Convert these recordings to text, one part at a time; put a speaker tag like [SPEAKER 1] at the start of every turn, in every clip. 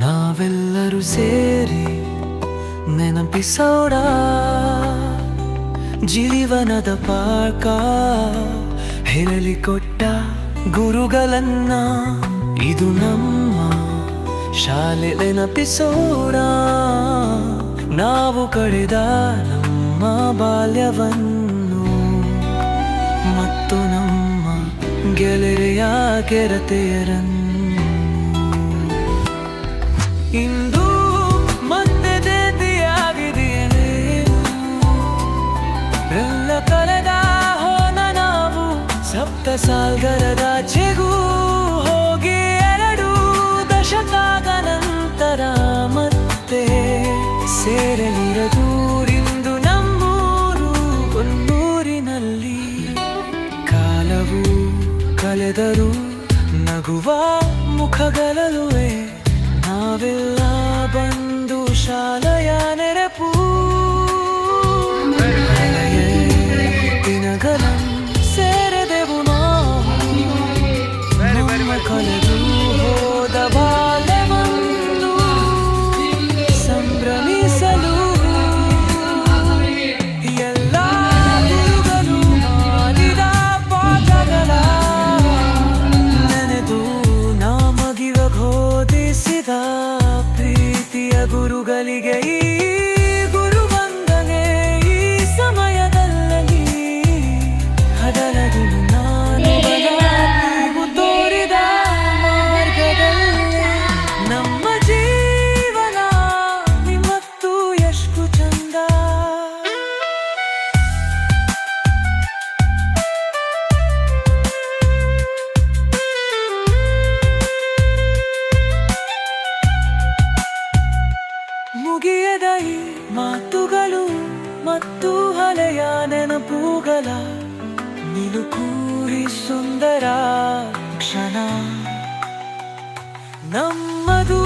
[SPEAKER 1] ನಾವೆಲ್ಲರೂ ಸೇರಿ ನೆನಪಿಸೋಣ. ಜೀವನದ ಪಾಕ ಹೇಳಿಕೊಟ್ಟ ಗುರುಗಳನ್ನ ಇದು ನಮ್ಮ ಶಾಲೆ ನೆನಪಿಸೋಣ. ನಾವು ಕಳೆದ ನಮ್ಮ ಬಾಲ್ಯವನ್ನು ಮತ್ತು ನಮ್ಮ ಗೆಳೆಯ ಗೆಳತಿಯರನ್ನು ಇಂದು ಮತ್ತೆ ದೇತಿಯಾಗಿದೆಯೇ ಎಲ್ಲ ಕಳೆದ ಹೋನ ನಾವು ಸಪ್ತ ಸಾಲ್ಗರದಾಚೆಗೂ ಹೋಗಿ ಎರಡು ನಂತರ ಮತ್ತೆ ಸೇರಲಿರದೂರಿಂದು ನಮ್ಮೂರು ಕೊನ್ನೂರಿನಲ್ಲಿ ಕಾಲವು ಕಳೆದರು ನಗುವ ಮುಖಗಳಲ್ಲುವೆ ನಾವೆಲ್ಲ ಬಂದು ಶಾಲೆಯ ನೆನಪು ಪ್ರೀತಿಯ ಗುರುಗಳಿಗೆ ಈ ಮುಗಿಯದ ಈ ಮಾತುಗಳು ಮತ್ತು ಹಳೆಯ ನೆನಪುಗಳ ನಿಲುಕೂರಿ ಸುಂದರ ಕ್ಷಣ. ನಮ್ಮದು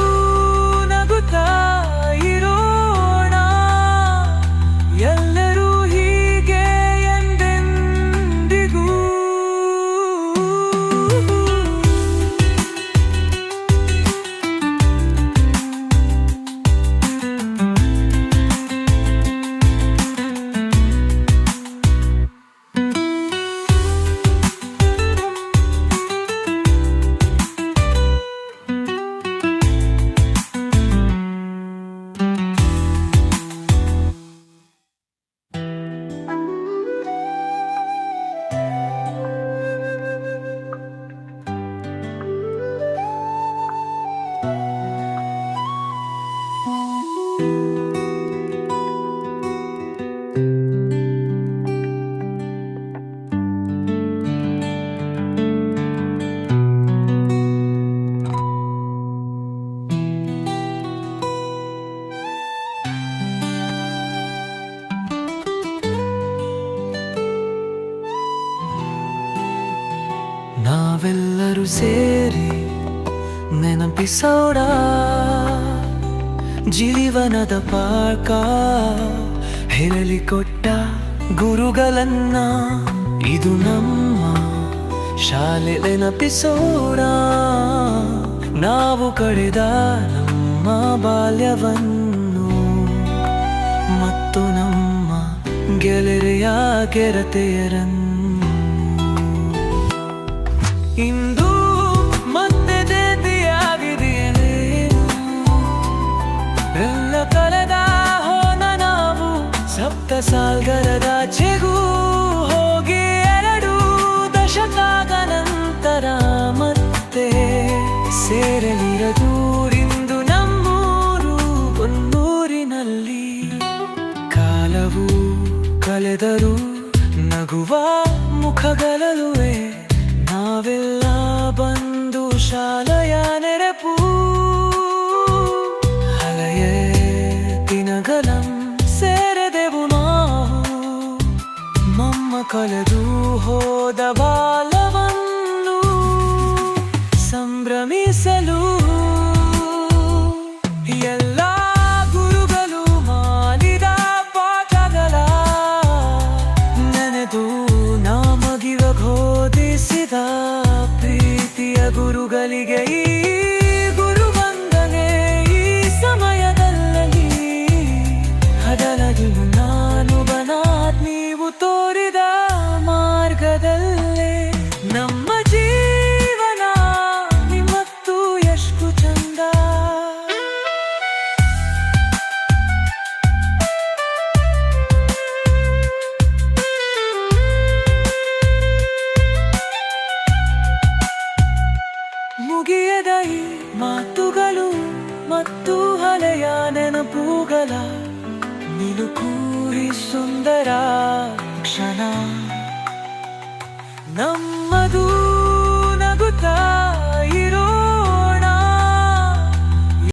[SPEAKER 1] ಸೇರಿ ನೆನಪಿಸೋಣ ಜೀವನದ ಪಾಕ ಹೇಳಲಿಕೊಟ್ಟ ಗುರುಗಳನ್ನ ಇದು ನಮ್ಮ ಶಾಲೆ ನೆನಪಿಸೋಣ ನಾವು ಕಳೆದ ನಮ್ಮ ಬಾಲ್ಯವನ್ನು ಮತ್ತು ನಮ್ಮ ಗೆಳೆಯ ಗೆಳತಿಯರನ್ನು ಸಪ್ತ ಸಾಲ್ಗರದಾಚೆಗೂ ಹೋಗಿ ಎರಡು ದಶಕದ ನಂತರ ಮತ್ತೆ ಸೇರಲಿರದೂರಿಂದು ನಮ್ಮೂರು ಒಂದೂರಿನಲ್ಲಿ ಕಾಲವು ಕಳೆದರು ನಗುವ ಮುಖಗಳಲ್ಲುವೆ ನಾವೆಲ್ಲ ಬಂದು ಶಾಲೆಯ ನಮ್ಮ ಕಳೆದು ಮಾತುಗಳು ಮತ್ತು ಹಲೆಯ ನೆನಪುಗಳ ನಿಲುಕೂರಿ ಸುಂದರ ಕ್ಷಣ. ನಮ್ಮದು ನಗುತ್ತಾ